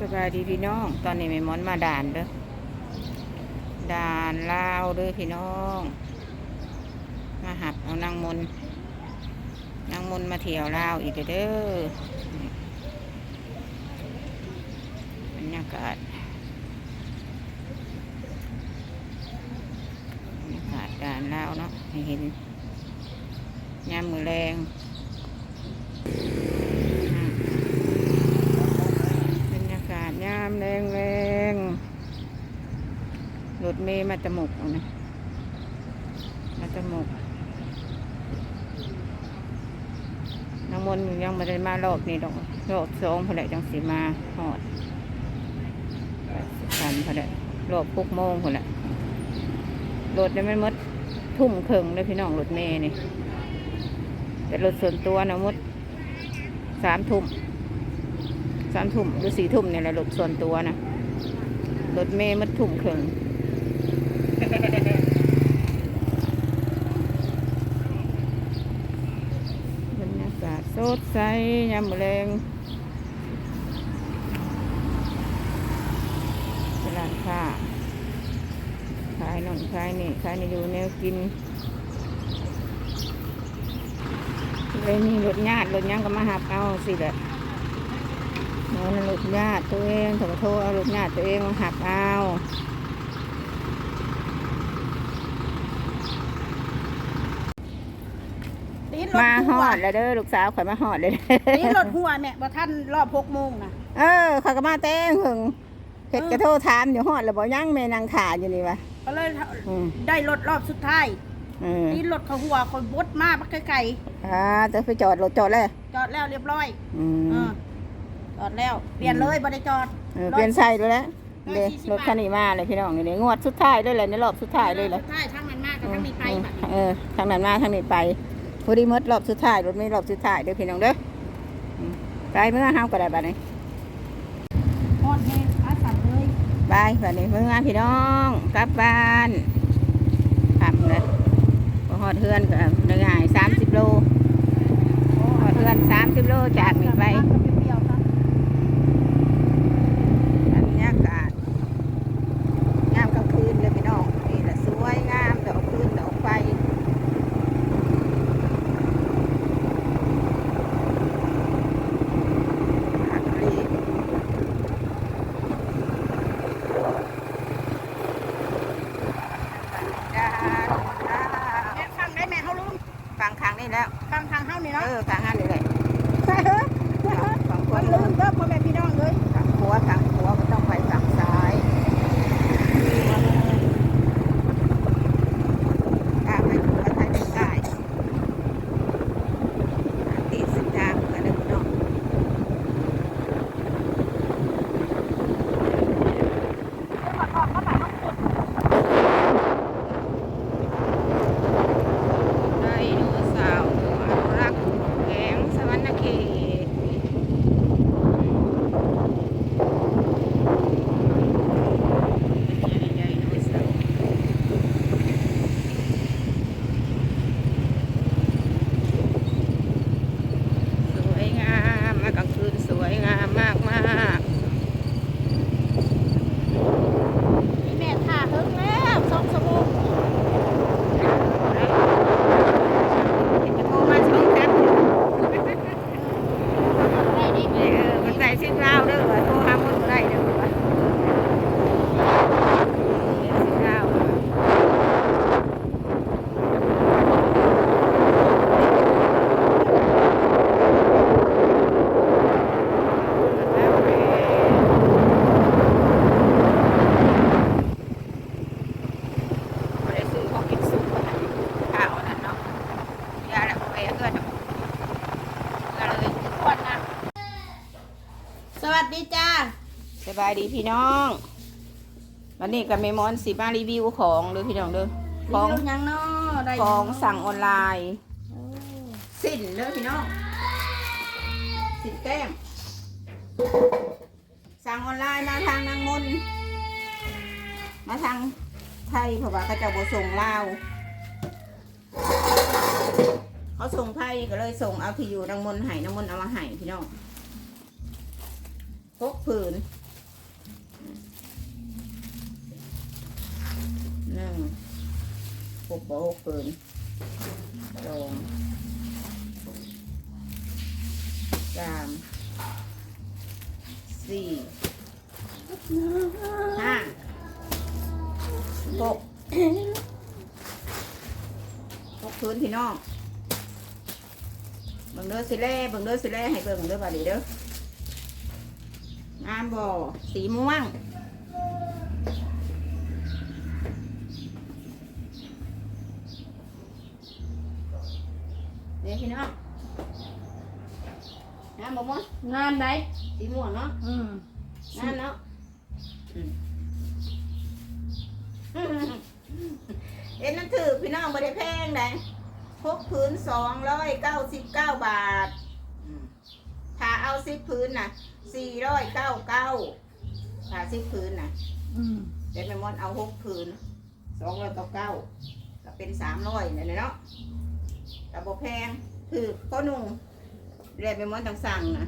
สบายดีพี่น้อง ตอนนี้แม่มอนมาด่านเด้อ ด่านลาวเด้อพี่น้อง มาหับเอานางมนนางมนมาเที่ยวลาวอีกเด้อบรรยากาศบรรยากาศด่านลาวเนาะให้เห็นยามมือแรงอืม บรรยากาศยามแรงแรงๆร ถเมย์มาตะมกเอานะมาตะมกน้ำมนยังไม่ได้มารอบนี้ดอกรอบสองพอละจังสีมาหอดสันพอละรอบปุกโมงพอละรถเนี่ยมันมดทุ่มเคิงเลยพี่น้องรถเมย์นี่แต่รถส่วนตัวนะมดสามทุ่มสามทุ่มหรือสี่ทุ่มเนี่ยแหละรถส่วนตัวนะรถเมย์มดทุ่มครึ่งบรรยากาศส ดใสยามมอแรงตลาดค้าขายนั่นขายนี่ขายนี่อยู่แนวกินเลยมีรถญาติรถหยังก็มาหับเอาสิแหละนอนลูกญาติตัวเองโทรโทรเอาลูกญาติตัวเองมาหักเอา ตีนรถ มาหหัวอดแล้วเด้อลูกสาวข่อยมาหอดเลยตีนรถหัวแม่บ่ท่านรอบหกโมงนะเออข่อยก็มาเต้งหึงเผ็ดกระโทษถามอยู่หอดแล้วบอกยังแม่นางขาอยู่นี่วะก็เลยอืมได้รถรอบสุดท้ายอืมตีนรถเขาหัวเขาบดมาบักไกลอ่าจะไปจอดรถจอดเลยๆจอดแล้วเรียบร้อยอืเอมอจอดแล้วเปลี่ยนเลยบ่ได้จอดเออเปลี่ยนใส่ด้วยแล้วร้อยเด้สี่สิบรถคันนี้มาเลยพี่น้องนี่เด้งวดสุดท้ายด้วยเลยในรอบสุดท้ายเลยเลยสุดท้ายทั้งมันมากกับทั้งมีไปบัดนี้เออทางนั้นมาทางนี้ไป พอดีหมดรอบสุดท้ายรถไม่รอบสุดท้ายเด้อพี่น้องเด้ออืมไปเมื่อห้ามก็ได้บัดนี้ฮอดแฮงอาสันเลยบายบัดนี้เมื่อพี่น้องกลับบ้านทำเลยพอหอดเฮือนก็ได้ง่ายสามสิบโลหอดเฮือนสามสิบโลจากนี้ไปายดีพี่น้อง วันนี้กับเมมอนสิมารีวิวของเด้อพี่น้องเด้อของรีวิวยังเนาะได้ของสั่งออนไลน์ โอ้สิ้นเด้อพี่น้อง สิ้นแต้มสั่งออนไลน์มาทางนางมนมาทางไทยเพราะว่าเขาเจะบ่ส่งลาวเขาส่งไทยก็เลยส่งเอาที่อยู่นางมนให้นางมนเอามาให้พี่น้องพกผืน หกบ่หกปืนสองสามสี่ห้าหกหกพื้นพี่น้องเบิ่งเด้อสิแล่เบิ่งเด้อสิแล่ให้เบิ่งเด้อบัดนี้เด้องามบ่สีม่วง ดี๋ยวพี่น้องงามบ่ม่วงงามไหนสีม่วงเนาะอืมงามเนาะอืมเอ็นนั่นถือพี่น้องบ่ได้แพงได้พกพื้นสองร้อยเก้าสิบเก้าบาทอืมถ้าเอาสิบพื้นน่ะสี่ร้อยเก้าเก้าถ้าสิบพื้นน่ะอืมเดี๋ยวแม่มอนเอาหกพื้นสองร้อยเก้าเก้าก็เป็นสามร้อยนี่นแหละเนาะ แต่บ่แพงคือข้อนุ่งเรียนแม่มอนต้องสั่งนะ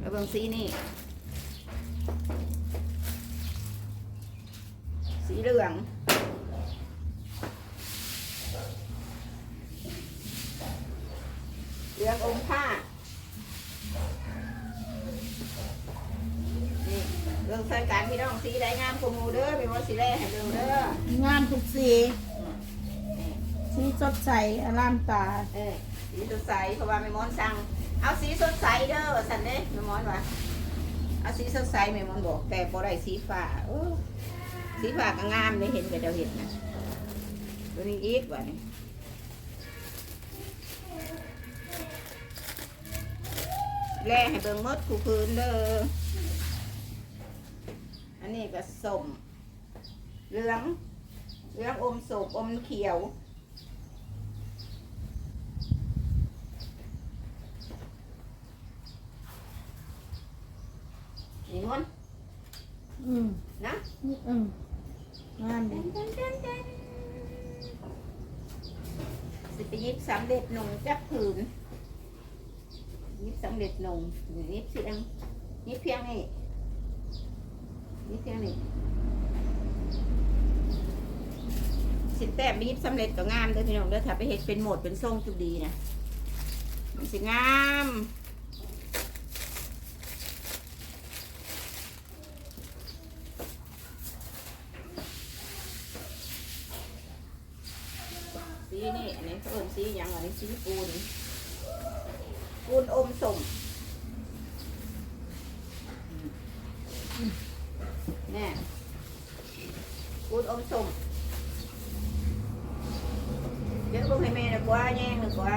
แล้วเบิงสีนี่ สีเหลือง เหลืองอมผ้านี่เรื่องใส่การพี่น้องสีได้งามกว่ามูเด้อเป็นว่าสีแรกให้เรื่องเด้องามทุกสี สีสดใสอารามตา เออสีสดใสเพราะว่าแม่มอนสั่งเอาสีสดใสเด้อว่าสันเด้แม่มอนว่าเอาสีสดใสแม่มอนบอก แต่พอได้สีฟ้าโอ้สีฟ้าก็งามได้เห็นกับเดาเห็นนะตัวนี้อีกว่านี่แล่ให้เบิ่งมดคู่พื้นเด้ออันนี้ก็สมเหลืองเหลืองอมสุกอมเขียว นี่มันอืมนะอืมงามดีสิไปยิบสำเร็จหนงจักผืนยิบสำเร็จหนงยิบเสียงยิบเพียงนี่ยิบเพียงนี่สิแต้มไปยิบสำเร็จก็งามเด้อพี่น้องเด้อถ้าไปเฮ็ดเป็นโหมดเป็นทรงจุดีนะมันสิงามสีนี่อันนี้ เขาเอิ้นสีหยังอันนี้สีปูนปูนอมสมแน่ปูนอมสมเดี๋ยวพวกให้แม่ดีกว่าแย่งดีกว่า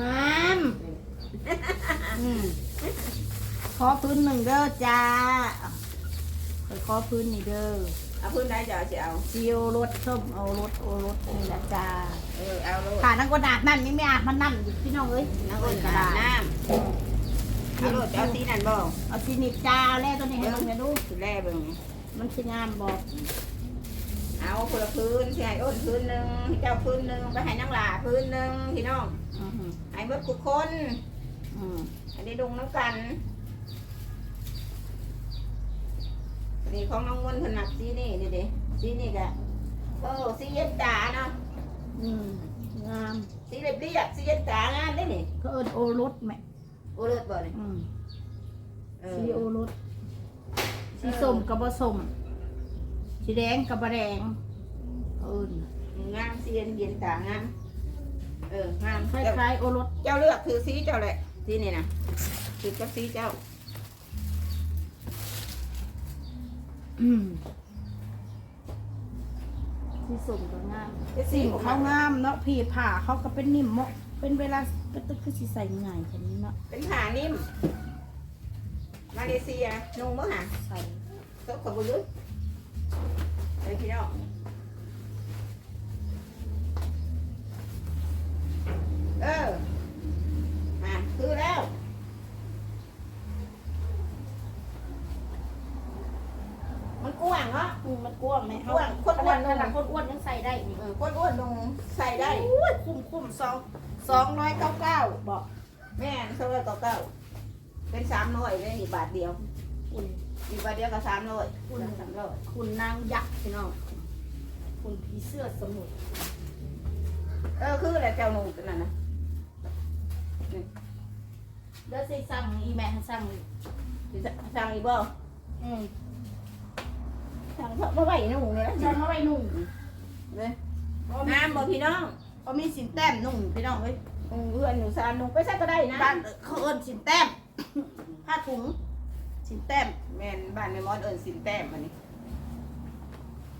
งามอืมขอพื้นหนึ่งเด้อจ้าไปขอพื้นนี่เด้อ เอาพื้นได้จะเอาจะเอาซีโอรถส้มเอารถโอรถนี่แหละจ้าเออเอาโลดขานังกระดาษนั่นไม่ไม่อาบมันนั่นอยู่พี่น้องเอ้ยน้ำอุ่นกระดาษน้ำเอาโลดเอาสีนั่นบ่เอาซีนิจ้าแล้วตัวนี้ให้ลงเนี่ยดูสีแรกเบิ่งมันคืองามบอกเอาคนละพื้นที่ให้อ้นพื้นหนึ่งให้เจ้าพื้นหนึ่งไปให้นางหลาพื้นหนึ่งพี่น้องอืมให้เบิดทุกคนอืมอันนี้ดุงน้ำกัน นี่ของน้องมนต์ถนัดสีนี่นี่ดิสีนี่กะเออสีเย็นตาเนาะอืมงามสีเรียบเรียบสีเย็นตางามได้นี่ก็เอินโอรสแม่โอเลิศบ่นี่อืมเออสีโอรสสีส้มกับบ่ส้มสีแดงกับบ่แดงเอินงามสีเย็นเย็นตางามเอองามคเจ้าล้ายๆโอรสเจ้าเลือกคือสีเจ้าแหละสีนี่นะคือกับสีเจ้า อืม สีส้มก็งามสิ่งเขางามเนาะผีผ่าเขาก็เป็นนิ่มเหมาะเป็นเวลาเป็นตึกคือสิใส่ง่ายแค่นี้เนาะเป็นผ้านิ่ม มาเลเซียนุ่งมั้งหะใส่ตกขบุลุเลยพี่น้องเอออะคือแล้ว มันกว้างเนาะอืมมันกว้างไหมกว้างคคนนอ้อ้ววนนนุ่ขงนาดคนอ้วนยังใส่ได้นี่เออคนอ้วนนุ่งใส่ได้โอ้ยคุ้มคุ้มสองสองร้อยเก้าเก้าบอกแม่นเท่าไรก็เก้าเป็นสามร้อยเลยอีกบาทเดียวคุณอีกบาทเดียวก็สามร้อยคูณสามร้อยคุณนางยักษ์พี่น้องคุณผีเสื้อสมุทรเออคืออะไรเจ้าหนูตัวนั้นนะเดี๋ยวสิสั่งอีแม่ให้สั่งอีกสิสั่งอีกบ่อืม สั่งเพราะว่าไหวหนูเลยสั่งเอาไว้นุ่งเลยงามบ่พี่น้องเขามีสินแต้มนุ่งพี่น้องเอ้ยอืมเพื่อนหนูซานหนูไปใส่ก็ได้นะบ้านเขาเอิ้นสินแต้มผ้าถุงสินแต้มแมนบ้านแม่มอดเอิญสินแต้มอันนี้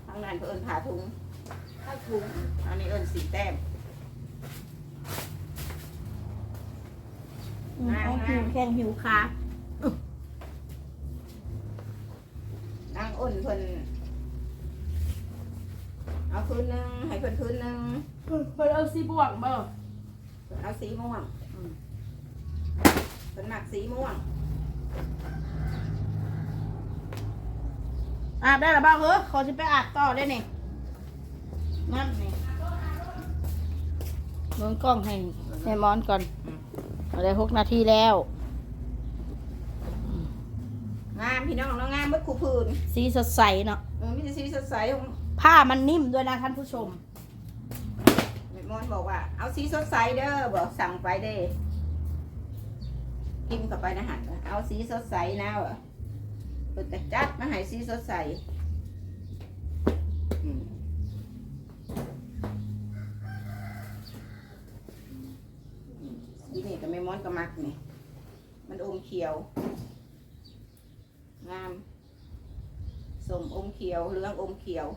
ทางนั้นเขาเอิญผ้าถุงผ้าถุงอันนี้เอิญสินแต้มอืมเอาหิวแข้งหิวขา นางอ้นเพิ่นเอาคืนหนึงให้เพิ่นคืนหนึงเพิ่นเอาสีบ่วงบ่เพิ่นเอาสีม่วงอืมเพิ่นหมักสีม่วงอาบได้หรือเปล่าเฮ้ยขอสิไปอาบต่อได้นี่นั่นนี่เบิ่งกล้องให้ให้มอนก่อนเอาได้หกนาทีแล้ว งามพี่น้องเนาะงามเบิดคู่พื้นสีสดใสเนาะเออมีแต่สีสดใสของผ้ามันนิ่มด้วยนะท่านผู้ชมแม่มอนบอกว่าเอาสีสดใสเด้อบอกสั่งไปเด้กินเข้าไปนะฮะเอาสีสดใสนะวะเพิ่นจะจัดมาให้สีสดใสอืมสีนี่ก็ไม่มอนก็มักนี่มันอมเขียว งามสม อมเขียวเหลืองอมเขียว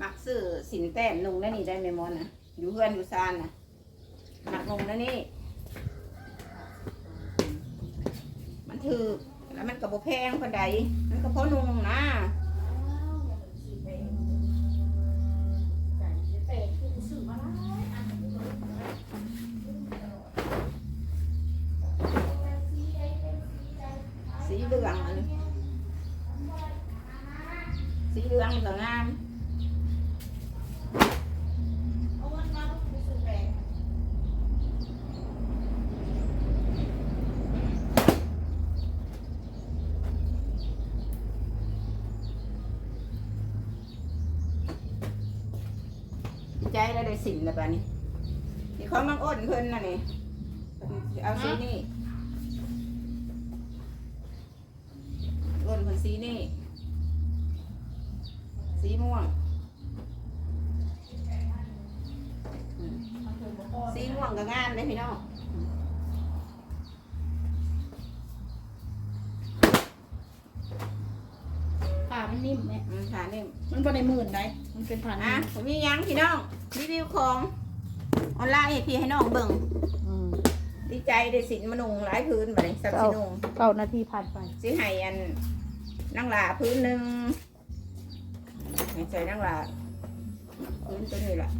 มักซื้อสินแต้มนุ่งนั่นนี่ได้ไหมมอนนะอยู่เพื่อนอยู่ซานนะมักนุ่งนั่นนี่มันถือแล้วมันกระโบแพงคนใดมันก็เพราะนุ่งนะสีเหลื องอันนี้สีเหลืองมันก็งามใจแล้วได้สินแล้วป่ะนี่ที่เขามังอ้นเพิ่นน่ะนี่เอาสีนี่อ้นเพิ่น สีนี่ สีม่วงอืมสีม่วงก็งามเลยพี่น้องผ้ามันนิ่มไหมอืมค่ะนี่มันเป็นในหมื่นไหนมันเป็นพันอะผมมีหยังพี่น้องรีวิวของออนไลน์ให้พี่ให้น้องเบิ่งอืมดีใจได้สินมานุงหลายพื้นบัดนี้สับสินุงเก้านาทีผ่านไปสิให้อัน นั่งหลาพื้นหนึ่งให้ใส่นั่งหลาพื้นตัวนี้แหละ